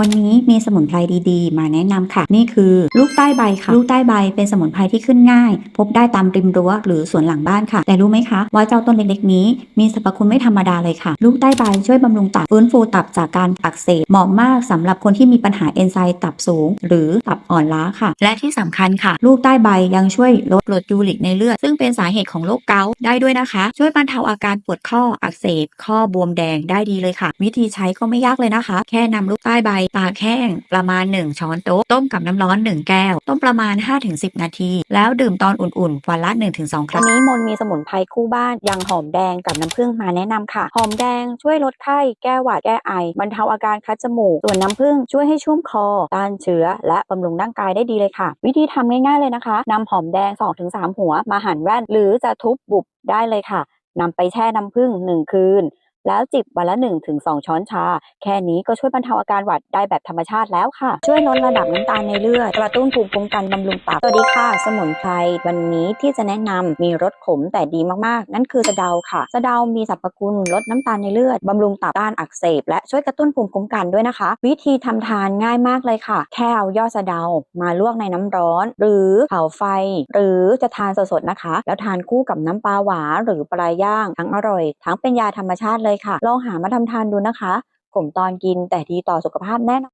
วันนี้มีสมุนไพรดีๆ มาแนะนำค่ะ นี่คือ ลูกใต้ใบค่ะ ลูกใต้ใบเป็นสมุนไพรที่ขึ้นง่าย พบได้ตามริมรั้วหรือสวนหลังบ้านค่ะ แต่รู้ไหมคะ ว่าเจ้าต้นเล็กๆ นี้มีสรรพคุณไม่ธรรมดาเลยค่ะ ลูกใต้ใบช่วยบำรุงตับฟื้นฟูตับจากการอักเสบเหมาะมากสำหรับคนที่มีปัญหาเอนไซม์ตับสูง หรือตับอ่อนล้าค่ะ และที่สำคัญค่ะ ลูกใต้ใบยังช่วยลดกรดยูริกในเลือดซึ่งเป็นสาเหตุของโรคเกาต์ได้ด้วยนะคะ ช่วยบรรเทาอาการปวดข้ออักเสบข้อบวมแดงได้ดีเลยค่ะ วิธีใช้ก็ไม่ยากเลยนะคะ แค่นำลูกใต้ใบตากแห้งประมาณ 1 ช้อนโต๊ะ ต้มกับน้ำร้อน 1 แก้ว ต้มประมาณ 5-10 นาที แล้วดื่มตอนอุ่นๆ วันละ 1-2 ครั้ง วันนี้มนมีสมุนไพรคู่บ้านย่างหอมแดงกับน้ำผึ้งมาแนะนำค่ะ หอมแดงช่วยลดไข้ แก้หวัด แก้ไอ บรรเทาอาการคัดจมูก ส่วนน้ำผึ้งช่วยให้ชุ่มคอ ต้านเชื้อ และบำรุงร่างกายได้ดีเลยค่ะ วิธีทำง่ายๆเลยนะคะนำหอมแดง 2-3 หัวมาหั่นแว่น หรือจะทุบบุบได้เลยค่ะนำไปแช่น้ำผึ้ง1คืน แล้วจิบวันละ 1-2 ช้อนชา แค่นี้ก็ช่วยบรรเทาอาการหวัดได้แบบธรรมชาติแล้วค่ะ ช่วยลดระดับน้ำตาลในเลือด กระตุ้นภูมิคุ้มกันบำรุงตับสวัสดีค่ะ สมุนไพรวันนี้ที่จะแนะนำมีรสขมแต่ดีมากๆ นั่นคือสะเดาค่ะสะเดามีสรรพคุณลดน้ำตาลในเลือดบำรุงตับต้านอักเสบ และช่วยกระตุ้นภูมิคุ้มกันด้วยนะคะ วิธีทำทานง่ายมากเลยค่ะ แค่เอายอดสะเดามาลวกในน้ำร้อน หรือเผาไฟ หรือจะทานสดๆนะคะ แล้วทานคู่กับน้ำปลาหวานหรือปลาย่าง ทั้งอร่อย ทั้งเป็นยาธรรมชาติเลยค่ะ ลองหามาทำทานดูนะคะขมตอนกินแต่ดีต่อสุขภาพแน่นอน